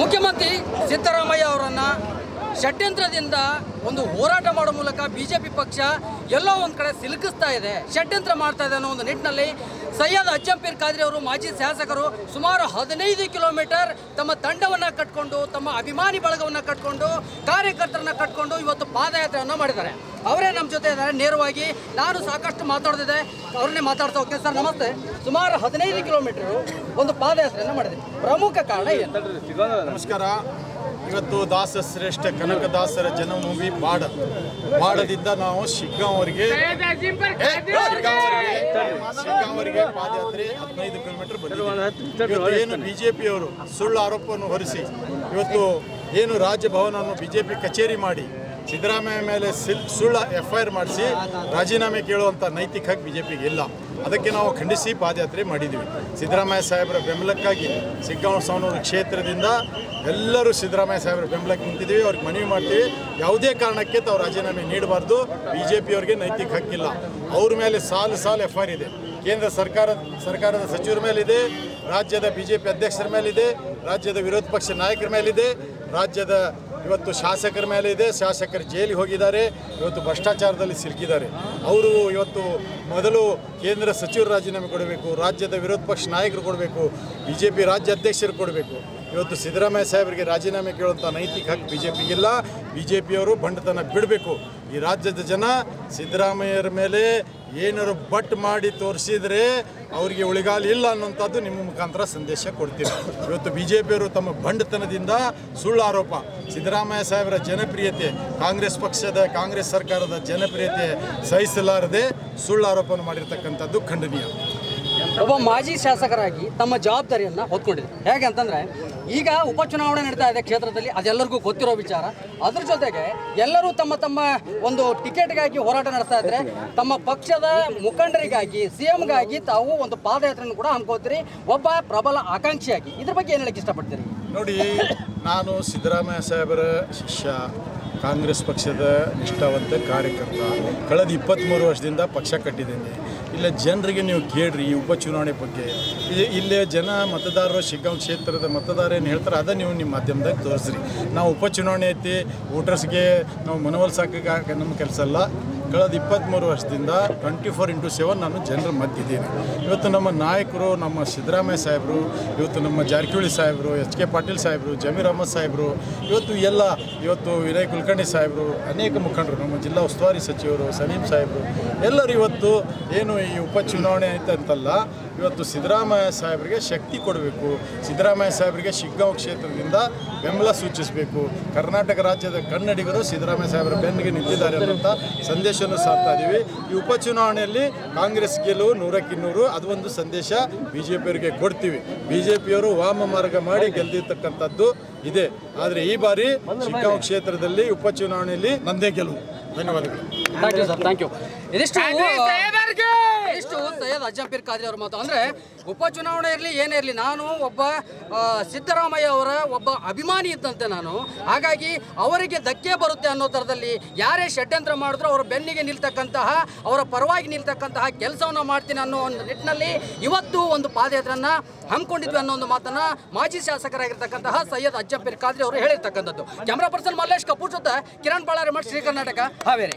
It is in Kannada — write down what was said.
ಮುಖ್ಯಮಂತ್ರಿ ಸಿದ್ದರಾಮಯ್ಯ ಅವರನ್ನು ಷಡ್ಯಂತ್ರದಿಂದ ಒಂದು ಹೋರಾಟ ಮಾಡೋ ಮೂಲಕ ಬಿ ಜೆ ಪಿ ಪಕ್ಷ ಎಲ್ಲೋ ಒಂದು ಕಡೆ ಸಿಲುಕಿಸ್ತಾ ಇದೆ. ಷಡ್ಯಂತ್ರ ಮಾಡ್ತಾ ಇದೆ ಅನ್ನೋ ಒಂದು ನಿಟ್ಟಿನಲ್ಲಿ ಸೈಯದ್ ಅಜ್ಜಂಪೀರ್ ಖಾದ್ರಿ ಅವರು ಮಾಜಿ ಶಾಸಕರು ಸುಮಾರು ಹದಿನೈದು ಕಿಲೋಮೀಟರ್ ತಮ್ಮ ತಂಡವನ್ನು ಕಟ್ಕೊಂಡು, ತಮ್ಮ ಅಭಿಮಾನಿ ಬಳಗವನ್ನು ಕಟ್ಕೊಂಡು, ಕಾರ್ಯಕರ್ತರನ್ನ ಕಟ್ಕೊಂಡು ಇವತ್ತು ಪಾದಯಾತ್ರೆಯನ್ನು ಮಾಡಿದ್ದಾರೆ. ಅವರೇ ನಮ್ಮ ಜೊತೆ ಇದ್ದಾರೆ. ನೇರವಾಗಿ ನಾನು ಸಾಕಷ್ಟು ಮಾತಾಡ್ತಿದ್ದೆ. ಅವ್ರನ್ನೇ ಮಾತಾಡ್ತಾ ಹೋಗ್ತೀನಿ ಸರ್, ನಮಸ್ತೆ. ಸುಮಾರು ಹದಿನೈದು ಕಿಲೋಮೀಟರ್ ಒಂದು ಪಾದಯಾತ್ರೆಯನ್ನು ಮಾಡಿದೆ. ಪ್ರಮುಖ ಕಾರಣ ಏನು? ನಮಸ್ಕಾರ. ಇವತ್ತು ದಾಸ ಶ್ರೇಷ್ಠ ಕನಕದಾಸರ ಜನ್ಮಭೂಮಿ ಬಾಡ ಬಾಡದಿಂದ ನಾವು ಶಿಗ್ಗಾಂವರೆಗೆ ಶಿಗ್ಗಾಂವರೆಗೆ ಪಾದಯಾತ್ರೆ ಹದಿನೈದು ಕಿಲೋಮೀಟರ್ ಬಂದಿದ್ದೀವಿ ಏನು ಪಿಯವರು ಸುಳ್ಳು ಆರೋಪವನ್ನು ಹೊರಿಸಿ, ಇವತ್ತು ಏನು ರಾಜಭವನವನ್ನು ಬಿಜೆಪಿ ಕಚೇರಿ ಮಾಡಿ, ಸಿದ್ದರಾಮಯ್ಯ ಮೇಲೆ ಸಿಲ್ ಸುಳ್ಳು ಎಫ್ ಐ ಆರ್ ಮಾಡಿಸಿ ರಾಜೀನಾಮೆ ಕೇಳುವಂಥ ನೈತಿಕ ಹಕ್ಕು ಬಿಜೆಪಿಗೆ ಇಲ್ಲ. ಅದಕ್ಕೆ ನಾವು ಖಂಡಿಸಿ ಪಾದಯಾತ್ರೆ ಮಾಡಿದ್ದೀವಿ. ಸಿದ್ದರಾಮಯ್ಯ ಸಾಹೇಬರ ಬೆಂಬಲಕ್ಕಾಗಿ ಸಿಗ್ಗಾಂವ ಕ್ಷೇತ್ರದಿಂದ ಎಲ್ಲರೂ ಸಿದ್ದರಾಮಯ್ಯ ಸಾಹೇಬರ ಬೆಂಬಲಕ್ಕೆ ನಿಂತಿದ್ದೀವಿ. ಅವ್ರಿಗೆ ಮನವಿ ಮಾಡ್ತೀವಿ. ಯಾವುದೇ ಕಾರಣಕ್ಕೆ ತಾವು ರಾಜೀನಾಮೆ ನೀಡಬಾರ್ದು. ಬಿ ಜೆ ಪಿಯವ್ರಿಗೆ ನೈತಿಕ ಹಕ್ಕಿಲ್ಲ. ಅವ್ರ ಮೇಲೆ ಸಾಲು ಸಾಲು ಎಫ್ ಐ ಇದೆ. ಕೇಂದ್ರ ಸರ್ಕಾರ, ಸರ್ಕಾರದ ಸಚಿವರ ಮೇಲಿದೆ. ರಾಜ್ಯದ ಬಿ ಜೆ ಪಿ ಅಧ್ಯಕ್ಷರ ಮೇಲಿದೆ. ರಾಜ್ಯದ ವಿರೋಧ ಪಕ್ಷ ನಾಯಕರ ಮೇಲಿದೆ. ರಾಜ್ಯದ ಇವತ್ತು ಶಾಸಕರ ಮೇಲೆ ಇದೆ, ಶಾಸಕರು ಜೈಲಿಗೆ ಹೋಗಿದ್ದಾರೆ, ಇವತ್ತು ಭ್ರಷ್ಟಾಚಾರದಲ್ಲಿ ಸಿಲುಕಿದ್ದಾರೆ. ಅವರು ಇವತ್ತು ಮೊದಲು ಕೇಂದ್ರ ಸಚಿವರು ರಾಜೀನಾಮೆ ಕೊಡಬೇಕು, ರಾಜ್ಯದ ವಿರೋಧ ಪಕ್ಷ ನಾಯಕರು ಕೊಡಬೇಕು ಬಿ ಜೆ ಪಿ ರಾಜ್ಯ ಅಧ್ಯಕ್ಷರು ಕೊಡಬೇಕು. ಇವತ್ತು ಸಿದ್ದರಾಮಯ್ಯ ಸಾಹೇಬರಿಗೆ ರಾಜೀನಾಮೆ ಕೇಳುವಂಥ ನೈತಿಕ ಹಕ್ಕು ಬಿ ಜೆ ಪಿಗಿಲ್ಲ ಬಿ ಜೆ ಪಿಯವರು ಬಂಡತನ ಬಿಡಬೇಕು. ಈ ರಾಜ್ಯದ ಜನ ಸಿದ್ದರಾಮಯ್ಯರ ಮೇಲೆ ಏನಾರು ಬಟ್ ಮಾಡಿ ತೋರಿಸಿದ್ರೆ ಅವರಿಗೆ ಉಳಿಗಾಲ ಇಲ್ಲ ಅನ್ನೋಂಥದ್ದು ನಿಮ್ಮ ಮುಖಾಂತರ ಸಂದೇಶ ಕೊಡ್ತೀವಿ. ಇವತ್ತು ಬಿ ಜೆ ಪಿಯವರು ತಮ್ಮ ಬಂಡತನದಿಂದ ಸುಳ್ಳು ಆರೋಪ, ಸಿದ್ದರಾಮಯ್ಯ ಸಾಹೇಬರ ಜನಪ್ರಿಯತೆ, ಕಾಂಗ್ರೆಸ್ ಪಕ್ಷದ, ಕಾಂಗ್ರೆಸ್ ಸರ್ಕಾರದ ಜನಪ್ರಿಯತೆ ಸಹಿಸಲಾರದೆ ಸುಳ್ಳು ಆರೋಪವನ್ನು ಮಾಡಿರ್ತಕ್ಕಂಥದ್ದು ಖಂಡನೀಯ. ಒಬ್ಬ ಮಾಜಿ ಶಾಸಕರಾಗಿ ತಮ್ಮ ಜವಾಬ್ದಾರಿಯನ್ನು ಹೊತ್ಕೊಂಡಿದ್ರು. ಹೇಗೆ ಅಂತಂದ್ರೆ, ಈಗ ಉಪಚುನಾವಣೆ ನಡೀತಾ ಇದೆ ಕ್ಷೇತ್ರದಲ್ಲಿ, ಅದೆಲ್ಲರಿಗೂ ಗೊತ್ತಿರೋ ವಿಚಾರ. ಅದ್ರ ಜೊತೆಗೆ ಎಲ್ಲರೂ ತಮ್ಮ ತಮ್ಮ ಒಂದು ಟಿಕೆಟ್ಗಾಗಿ ಹೋರಾಟ ನಡೆಸ್ತಾ ಇದ್ರೆ, ತಮ್ಮ ಪಕ್ಷದ ಮುಖಂಡರಿಗಾಗಿ ಸಿ ಎಂಗಾಗಿ ತಾವು ಒಂದು ಪಾದಯಾತ್ರೆಯನ್ನು ಕೂಡ ಹಮ್ಕೋತೀರಿ ಒಬ್ಬ ಪ್ರಬಲ ಆಕಾಂಕ್ಷಿಯಾಗಿ. ಇದ್ರ ಬಗ್ಗೆ ಏನು ಹೇಳಕ್ಕೆ ಇಷ್ಟಪಡ್ತೀರಿ? ನೋಡಿ, ನಾನು ಸಿದ್ದರಾಮಯ್ಯ ಸಾಹೇಬರ ಶಿಷ್ಯ, ಕಾಂಗ್ರೆಸ್ ಪಕ್ಷದ ನಿಷ್ಠಾವಂತ ಕಾರ್ಯಕರ್ತ. ಕಳೆದ ಇಪ್ಪತ್ತ್ಮೂರು ವರ್ಷದಿಂದ ಪಕ್ಷ ಕಟ್ಟಿದ್ದೇನೆ. ಇಲ್ಲ, ಜನರಿಗೆ ನೀವು ಕೇಳ್ರಿ ಈ ಉಪಚುನಾವಣೆ ಬಗ್ಗೆ. ಇಲ್ಲಿ ಜನ ಮತದಾರರು ಶಿಗ್ಗಾಂವ್ ಕ್ಷೇತ್ರದ ಮತದಾರ ಏನು ಹೇಳ್ತಾರೆ ಅದನ್ನು ನೀವು ನಿಮ್ಮ ಮಾಧ್ಯಮದಾಗ ತೋರಿಸ್ರಿ. ನಾವು ಉಪಚುನಾವಣೆ ಐತಿ, ವೋಟರ್ಸ್ಗೆ ನಾವು ಮನವೊಲಿಸೋಕೆ ನಮ್ಮ ಕೆಲಸ ಅಲ್ಲ. ಕಳೆದ ಇಪ್ಪತ್ತ್ಮೂರು ವರ್ಷದಿಂದ ಟ್ವೆಂಟಿ ಫೋರ್ ಇಂಟು ಸೆವೆನ್ ನಾನು ಜನರ ಮದ್ದಿದ್ದೀನಿ ಇವತ್ತು ನಮ್ಮ ನಾಯಕರು, ನಮ್ಮ ಸಿದ್ದರಾಮಯ್ಯ ಸಾಹೇಬರು, ಇವತ್ತು ನಮ್ಮ ಜಾರಕಿಹೊಳಿ ಸಾಹೇಬರು, ಎಚ್ ಕೆ ಪಾಟೀಲ್ ಸಾಹೇಬರು, ಜಮೀರ್ ಅಹಮದ್ ಸಾಹೇಬರು, ಇವತ್ತು ಎಲ್ಲ, ಇವತ್ತು ವಿನಯ್ ಕುಲಕರ್ಣಿ ಸಾಹೇಬರು, ಅನೇಕ ಮುಖಂಡರು, ನಮ್ಮ ಜಿಲ್ಲಾ ಉಸ್ತುವಾರಿ ಸಚಿವರು, ಸಲೀಂ ಸಾಹೇಬರು, ಎಲ್ಲರೂ ಇವತ್ತು ಏನು ಈ ಉಪಚುನಾವಣೆ ಐತೆ ಅಂತಲ್ಲ ಇವತ್ತು ಸಿದ್ದರಾಮಯ್ಯ ಸಾಹೇಬರಿಗೆ ಶಕ್ತಿ ಕೊಡಬೇಕು. ಸಿದ್ದರಾಮಯ್ಯ ಸಾಹೇಬರಿಗೆ ಶಿಗ್ಗಾಂವ್ ಕ್ಷೇತ್ರದಿಂದ ಬೆಂಬಲ ಸೂಚಿಸಬೇಕು. ಕರ್ನಾಟಕ ರಾಜ್ಯದ ಕನ್ನಡಿಗರು ಸಿದ್ದರಾಮಯ್ಯ ಸಾಹೇಬರ ಬೆನ್ನಿಗೆ ನಿಂತಿದ್ದಾರೆ ಅನ್ನೋಂಥ ಸಂದೇಶವನ್ನು ಸಾರ್ತಾ ಇದ್ದೀವಿ ಈ ಉಪಚುನಾವಣೆಯಲ್ಲಿ ಕಾಂಗ್ರೆಸ್ ಗೆಲುವು ನೂರಕ್ಕೆ ನೂರು ಅದು ಒಂದು ಸಂದೇಶ ಬಿ ಜೆ ಪಿಯವರಿಗೆ ಕೊಡ್ತೀವಿ. ಬಿ ಜೆ ಪಿಯವರು ವಾಮ ಮಾರ್ಗ ಮಾಡಿ ಗೆಲ್ದಿರ್ತಕ್ಕಂಥದ್ದು ಇದೆ. ಆದರೆ ಈ ಬಾರಿ ಶಿಗ್ಗಾಂವ್ ಕ್ಷೇತ್ರದಲ್ಲಿ ಉಪಚುನಾವಣೆಯಲ್ಲಿ ನಂದೇ ಗೆಲುವು. ಧನ್ಯವಾದಗಳು. Thank you sir thank you ಇದಿಷ್ಟು ಸೈಯದ್ ಅಜ್ಜಂಪೀರ್ ಖಾದ್ರಿ ಅವ್ರ ಮಾತು. ಅಂದರೆ ಉಪಚುನಾವಣೆ ಇರಲಿ, ಏನೇ ಇರಲಿ, ನಾನು ಒಬ್ಬ ಸಿದ್ದರಾಮಯ್ಯ ಅವರ ಒಬ್ಬ ಅಭಿಮಾನಿ ಇದ್ದಂತೆ ನಾನು. ಹಾಗಾಗಿ ಅವರಿಗೆ ಧಕ್ಕೆ ಬರುತ್ತೆ ಅನ್ನೋ ಥರದಲ್ಲಿ ಯಾರೇ ಷಡ್ಯಂತ್ರ ಮಾಡಿದ್ರು ಅವರ ಬೆನ್ನಿಗೆ ನಿಲ್ತಕ್ಕಂತಹ, ಅವರ ಪರವಾಗಿ ನಿಲ್ತಕ್ಕಂತಹ ಕೆಲಸವನ್ನು ಮಾಡ್ತೀನಿ ಅನ್ನೋ ಒಂದು ನಿಟ್ಟಿನಲ್ಲಿ ಇವತ್ತು ಒಂದು ಪಾದಯಾತ್ರೆಯನ್ನು ಹಮ್ಮಿಕೊಂಡಿದ್ವಿ ಅನ್ನೋ ಒಂದು ಮಾತನ್ನ ಮಾಜಿ ಶಾಸಕರಾಗಿರ್ತಕ್ಕಂತಹ ಸೈಯದ್ ಅಜ್ಜಂಪೀರ್ ಖಾದ್ರಿ ಅವರು ಹೇಳಿರ್ತಕ್ಕಂಥದ್ದು. ಕ್ಯಾಮ್ರಾ ಪರ್ಸನ್ ಮಲ್ಲೇಶ್ ಕಪೂರ್ ಜೊತೆ ಕಿರಣ್ ಬಾಳಾರಿ ಮಠ ಶ್ರೀ ಕರ್ನಾಟಕ ಹಾವೇರಿ.